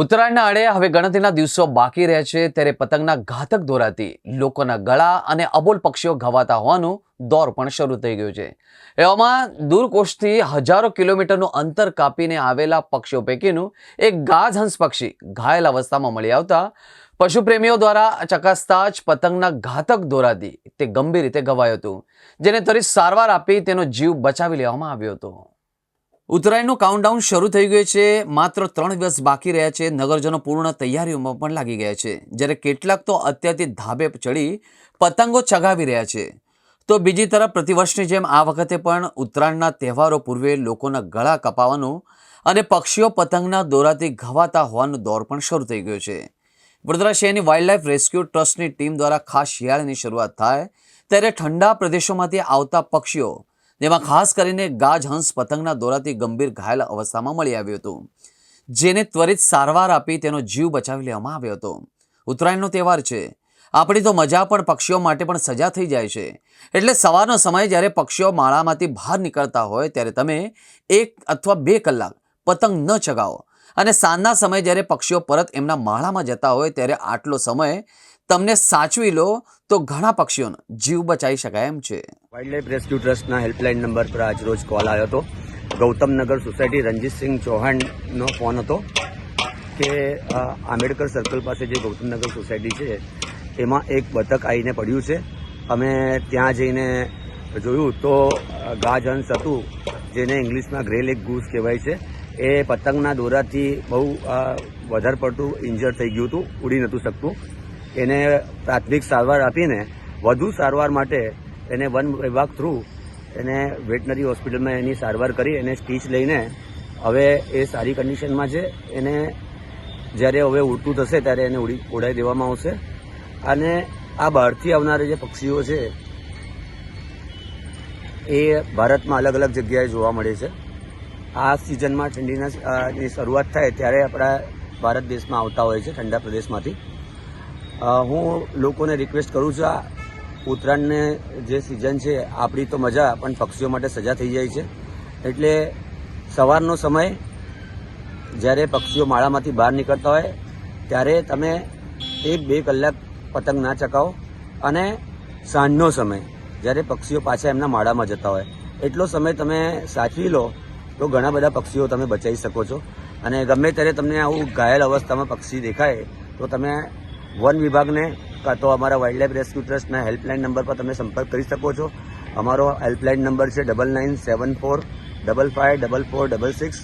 ઉત્તરાયણના આડે હવે ગણતરીના દિવસો બાકી રહે છે ત્યારે પતંગના ઘાતક દોરાથી લોકોના ગળા અને અબોલ પક્ષીઓ ઘવાતા હોવાનું દોર પણ શરૂ થઈ ગયું છે. એવામાં દૂરકોષથી હજારો કિલોમીટરનું અંતર કાપીને આવેલા પક્ષીઓ પૈકીનું એક ગાજહંસ પક્ષી ઘાયલ અવસ્થામાં મળી આવતા પશુપ્રેમીઓ દ્વારા ચકાસતા જ પતંગના ઘાતક દોરાથી તે ગંભીર રીતે ઘવાયું હતું, જેને ત્વરિત સારવાર આપી તેનો જીવ બચાવી લેવામાં આવ્યો હતો. ઉત્તરાયણનું કાઉન્ટડાઉન શરૂ થઈ ગયું છે. માત્ર ત્રણ દિવસ બાકી રહ્યા છે. નગરજનો પૂર્ણ તૈયારીઓમાં પણ લાગી ગયા છે. જ્યારે કેટલાક તો અત્યારથી ધાબે ચડી પતંગો ચગાવી રહ્યા છે. તો બીજી તરફ પ્રતિવર્ષની જેમ આ વખતે પણ ઉત્તરાયણના તહેવારો પૂર્વે લોકોના ગળા કપાવાનું અને પક્ષીઓ પતંગના દોરાથી ઘવાતા હોવાનો દોર પણ શરૂ થઈ ગયો છે. વડોદરા શહેરની વાઇલ્ડલાઇફ રેસ્ક્યુ ટ્રસ્ટની ટીમ દ્વારા ખાસ શિયાળાની શરૂઆત થાય ત્યારે ઠંડા પ્રદેશોમાંથી આવતા પક્ષીઓ જેમાં ખાસ કરીને ગાજહંસ પતંગના દોરાથી ગંભીર ઘાયલ અવસ્થામાં મળી આવ્યું હતું. જેને ત્વરિત સારવાર આપી તેનો જીવ બચાવી લેવામાં આવ્યો હતો. ઉત્તરાયણનો તહેવાર છે. આપણી તો મજા પણ પક્ષીઓ માટે પણ સજા થઈ જાય છે. એટલે સવારનો સમય જ્યારે પક્ષીઓ માળામાંથી બહાર નીકળતા હોય ત્યારે તમે એક અથવા બે કલાક પતંગ ન ચગાવો. અને સાંજના સમયે જ્યારે પક્ષીઓ પરત એમના માળામાં જતા હોય ત્યારે આટલો સમય તમને સાચવી લો તો ઘણા પક્ષીઓનો જીવ બચાવી શકાય એમ છે. વાઇલ્ડલાઇફ રેસ્ક્યુ ટ્રસ્ટના હેલ્પલાઇન નંબર પર આજ રોજ કોલ આવ્યો હતો. ગૌતમનગર સોસાયટી રણજીતસિંહ ચૌહાણનો ફોન હતો કે આંબેડકર સર્કલ પાસે જે ગૌતમનગર સોસાયટી છે, એમાં એક બતક આવીને પડ્યું છે. અમે ત્યાં જઈને જોયું તો ગાજહંસ હતું, જેને ઇંગ્લિશમાં ગ્રે લેક ગૂસ કહેવાય છે. એ પતંગના દોરાથી બહુ વધારે પડતું ઇન્જર થઈ ગયું હતું, ઉડી નહોતું શકતું. એને પ્રાથમિક સારવાર આપીને, વધુ સારવાર માટે એને વન વિભાગ થ્રુ એને વેટનરી હોસ્પિટલમાં એની સારવાર કરી, એને સ્ટીચ લઈને હવે એ સારી કન્ડિશનમાં છે. એને જ્યારે હવે ઉડતું થશે ત્યારે એને ઉડી, ઉડાઈ દેવામાં આવશે. અને આ બહારથી આવનારા જે પક્ષીઓ છે, એ ભારતમાં અલગ અલગ જગ્યાએ જોવા મળે છે. આ સિઝનમાં ઠંડીના શરૂઆત થાય ત્યારે આપણા ભારત દેશમાં આવતા હોય છે, ઠંડા પ્રદેશમાંથી. હું લોકોને રિક્વેસ્ટ કરું છું, આ ઉત્તરાયણને જે સિઝન છે, આપણી તો મજા, પણ પક્ષીઓ માટે સજા થઈ જાય છે. એટલે સવારનો સમય, જ્યારે પક્ષીઓ માળામાંથી બહાર નીકળતા હોય, ત્યારે તમે એક બે કલાક પતંગ ના ચકાવો અને સાંજનો સમય, જ્યારે પક્ષીઓ પાછા એમના માળામાં જતા હોય. એટલો સમય તમે સાચવી લો, તો ઘણા બધા પક્ષીઓ તમે બચાવી શકો છો. અને ગમે ત્યારે તમને આવું ઘાયલ અવસ્થામાં પક્ષી દેખાય, તો તમે વન વિભાગને કાં તો અમારા વાઇલ્ડલાઇફ રેસ્ક્યુ ટ્રસ્ટના હેલ્પલાઇન નંબર પર તમે સંપર્ક કરી શકો છો. અમારો હેલ્પલાઇન નંબર છે double nine seven four double five double four double six